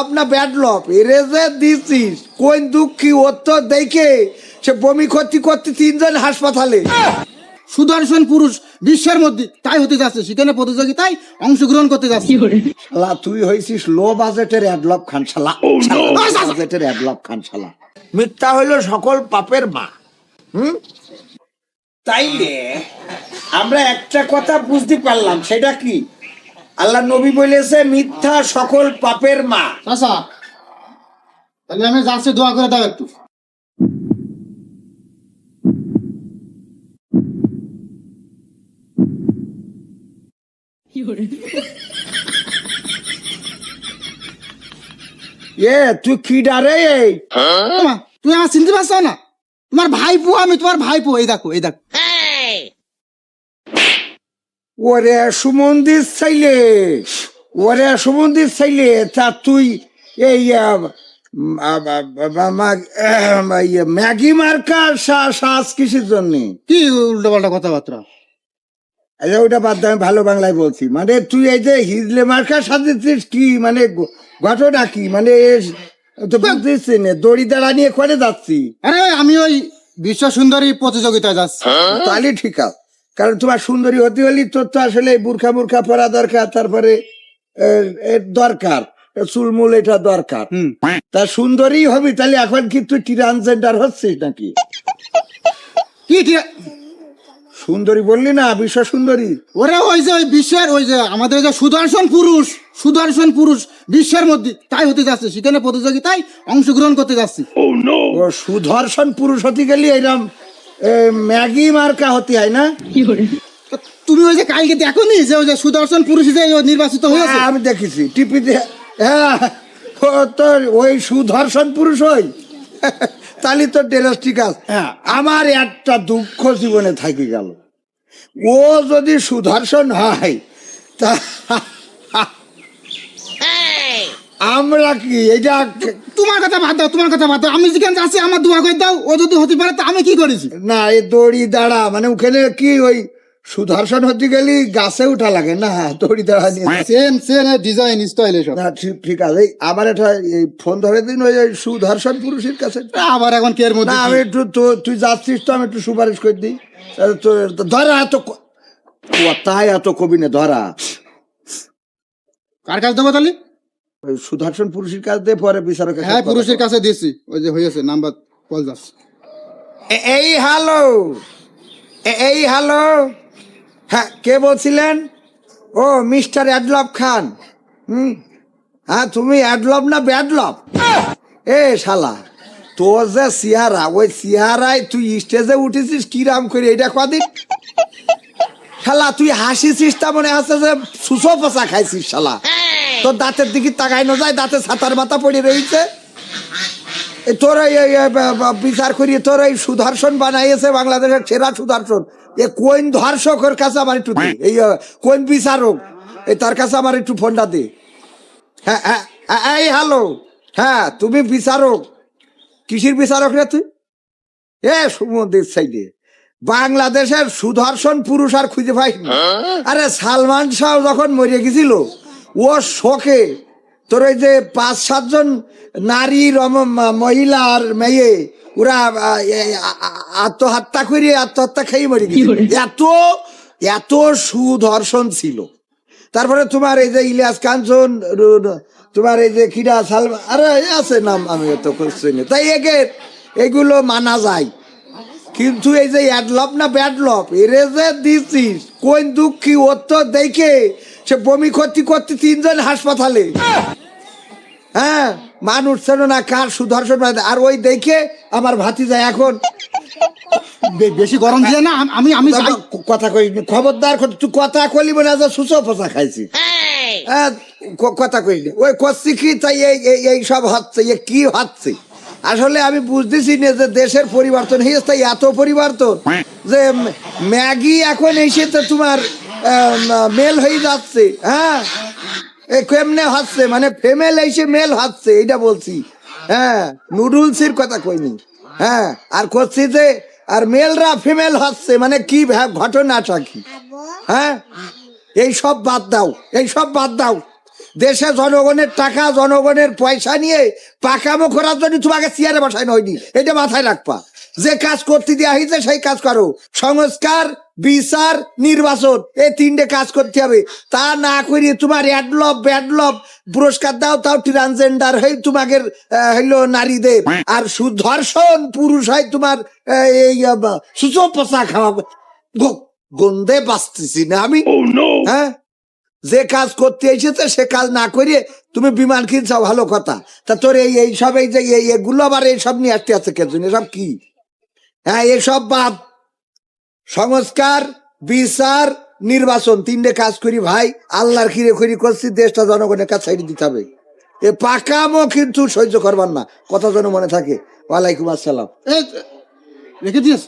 আপনার bad lop এরে যে দিছিস কোন দুঃখী তো দেখে সে বমি করতে করতে তিনজন হাসপাতালে। সুদর্শন পুরুষ বিশ্বের মধ্যে তাই হতে যাচ্ছে সেখানে প্রতিযোগিতায় অংশগ্রহণ করতে যাচ্ছে। শালা তুই হয়েছিস লো বাজেটের অ্যাডলপ খান শালা। বাজেটের অ্যাডলপ খান শালা। মিথ্যা হইল সকল পাপের মা। হুম? তাইলে আমরা একটা কথা বুঝতে পারলাম সেটা কি? আল্লাহ নবী বলেছে মিথ্যা সকল পাপের মা। আচ্ছা তাহলে আমি যাচ্ছি দোয়া করে দাও একটু। এ তুই কি ডারে তুমি আমার চিনতে পারছ না? তোমার ভাইপো আমি তোমার ভাইপো এই দেখো এই দেখো। ওরে সুমন্দির চাইলে ওরে সুমন্দির চাইলে তা তুই এই ম্যাগি মার্কা সা- সাজ কিসের জন্য? কি উল্টো পাল্টা কথাবার্তা? আচ্ছা ওটা বাদ দে, আমি ভালো বাংলায় বলছি। মানে তুই এই যে হিজলে মার্কা সাজেছিস কি? মানে ঘটনা কি? মানে তো বুঝতেছি না দড়ি দাঁড়া নিয়ে করে যাচ্ছি। আরে আমি ওই বিশ্ব সুন্দরী প্রতিযোগিতায় যাচ্ছি। তাহলে ঠিক আছে। কারণ তোমার সুন্দরী হতে হলে তোর তো আসলে বুরখা মুরখা পরা দরকার তারপরে দরকার চুলমুল এটা দরকার। তা সুন্দরী হবি তাহলে এখন কি তুই ট্রান্সজেন্ডার হচ্ছিস নাকি? কি সুন্দরী বললি না বিশ্ব সুন্দরী। ওরে ওই যে ওই বিশ্বের ওই যে আমাদের যে সুদর্শন পুরুষ সুদর্শন পুরুষ বিশ্বের মধ্যে তাই হতে যাচ্ছে সেখানে প্রতিযোগিতায় অংশগ্রহণ করতে যাচ্ছি। ও সুদর্শন পুরুষ হতে গেলি এরম এ, ম্যাগি মার্কা হতে হয় না? তুমি ওই যে কালকে দেখো নি যে ওই যে সুদর্শন পুরুষ যে নির্বাচিত হয়েছে? হ্যাঁ, আমি দেখেছি। টিপিতে হ্যাঁ তোর ওই সুদর্শন পুরুষ ওই? তাহলে তো ড্রেস ঠিক আছে হ্যাঁ। আমার একটা দুঃখ জীবনে থাকি গেল। ও যদি সুদর্শন হয় তা আমরা কি? এটা তোমার কথা বাদ দাও তোমার কথা বাদ দাও। আমি যেখানে যাচ্ছি আমার দোয়া করে দাও ও যদি হতে পারে তা আমি কি করেছি? না এই দড়ি দাঁড়া মানে ওখানে কি ওই সুদর্শন হতে গেলি গাছে উঠা লাগে। না দড়ি দাঁড়া নিয়ে সেম সেম ডিজাইন স্টাইল এসব। না ঠিক ঠিক আছে। আমার একটা এই ফোন ধরে দিন ওই সুদর্শন পুরুষের কাছে। আবার এখন কে এর মধ্যে আমি একটু তুই যাচ্ছিস তো আমি একটু সুপারিশ করে দিই। ধরা এত কথায় এত কবি না ধরা। কার কাছে দেবো তাহলে? সুদর্শন পুরুষের কাছ দিয়ে পরে বিচারকের হ্যাঁ পুরুষের কাছে দিয়েছি। ওই যে হয়েছে নাম্বার কল যাচ্ছে। এ- এই হ্যালো। এই হ্যালো। হ্যাঁ কে বলছিলেন? ও মিস্টার অ্যাডলভ খান। হুম? হ্যাঁ তুমি অ্যাডলভ না ব্যাডলভ এ শালা তোর যে সিয়ারা ওই সিয়ারায় তুই স্টেজে উঠেছিস কিরাম করে এটা কদিন? শালা তুই হাসিছিস তা মনে আছে যে সুসো পচা খাইছিস শালা। তোর দাঁতের দিকে তাকাই না যায় দাঁতে ছাতার মাথা পড়ে রয়েছে। তোর এই বিচার করি তোর এই সুদর্শন বানাইছে বাংলাদেশের সেরা সুদর্শন। এ কোন ধর্ষকের কাছে আমার একটু দে এই কোন বিচারক এই তার কাছে আমার একটু ফোনটা দে। হ্যাঁ হ্যাঁ হ্যাঁ, এই হ্যালো হ্যাঁ তুমি বিচারক কিসির বিচারক রে তুই? এ সুমন্দির সাইডে। বাংলাদেশের সুদর্শন পুরুষ আর খুঁজে পাই আরে সালমান শাহ যখন মরে গেছিল ও শোকে। তোর ওই যে পাঁচ সাতজন নারী রম ম- মহিলা আর মেয়ে ওরা আত্মহত্যা করে আত্মহত্যা খেয়ে মরে এত এত সুদর্শন ছিল। তারপরে তোমার এই যে ইলিয়াস কাঞ্চন তোমার এই যে খিরা সালমান আরে আছে নাম আমি এত করছি না। তাই একে এগুলো মানা যায়। কিন্তু এই যে অ্যাডলপ না ব্যাডলপ এরে যে দিছিস কোন দুঃখী ওর তো দেখে সে বমি করতে করতে তিনজন হাসপাতালে। হ্যাঁ মানুষ ছিল না কার সুদর্শন। আর ওই দেখে আমার ভাতি যায় এখন বেশি গরম দিয়ে না আমি আমি কথা কই খবরদার তুই কথা কলি মনে আছে সুসো ফসা খাইছি। হ্যাঁ, কথা কইলি। ওই করছি কি তাই এই এই- এই সব হচ্ছে এ কি হচ্ছে? আসলে আমি বুঝতেছি না যে দেশের পরিবর্তন হয়েছে তাই এত পরিবর্তন যে ম্যাগি এখন এসে তো তোমার মেল হয়ে যাচ্ছে হ্যাঁ? কেমনে হচ্ছে? মানে ফেমেল এসে মেল হচ্ছে এটা বলছি হ্যাঁ? নুডলসের কথা কইনি হ্যাঁ? আর করছি যে আর মেলরা ফিমেল হচ্ছে মানে কি ঘটনাটা কি হ্যাঁ? এই সব বাদ দাও এই সব বাদ দাও। দেশে জনগণের টাকা জনগণের পয়সা নিয়ে পাকামো করার জন্য তোমাকে চেয়ারে বসায় হয়নি এটা মাথায় রাখবা। যে কাজ করতে দেওয়া হয়েছে সেই কাজ করো। সংস্কার বিচার নির্বাচন এই তিনটে কাজ করতে হবে। তা না করিয়ে তোমার অ্যাডলভ ব্যাডলভ পুরস্কার দাও তাও ট্রান্সজেন্ডার হয়ে তোমাকে হইল নারীদের। আর সুধর্ষণ পুরুষ হয় তোমার এই সুচোপচা খাওয়া। গো- গন্ধে বাঁচতেছি না আমি। হ্যাঁ? যে কাজ করতে এসেছে, সে কাজ না করিয়ে তুমি বিমান কিনছো ভালো কথা। তা তোর এই এই সব এই যে এগুলো আবার এইসব নিয়ে আসতে আছে কে জন্য এসব কি? হ্যাঁ এসব বাদ। সংস্কার, বিচার, নির্বাচন, তিনটে কাজ করি ভাই। আল্লাহর খিরে খড়ি করছি, দেশটা জনগণের কাছে ছেড়ে দিতে হবে। এ পাকামো কিন্তু সহ্য করবার না, কথা যেন মনে থাকে। ওয়ালাইকুম আসসালাম। রেখে দিয়েছ?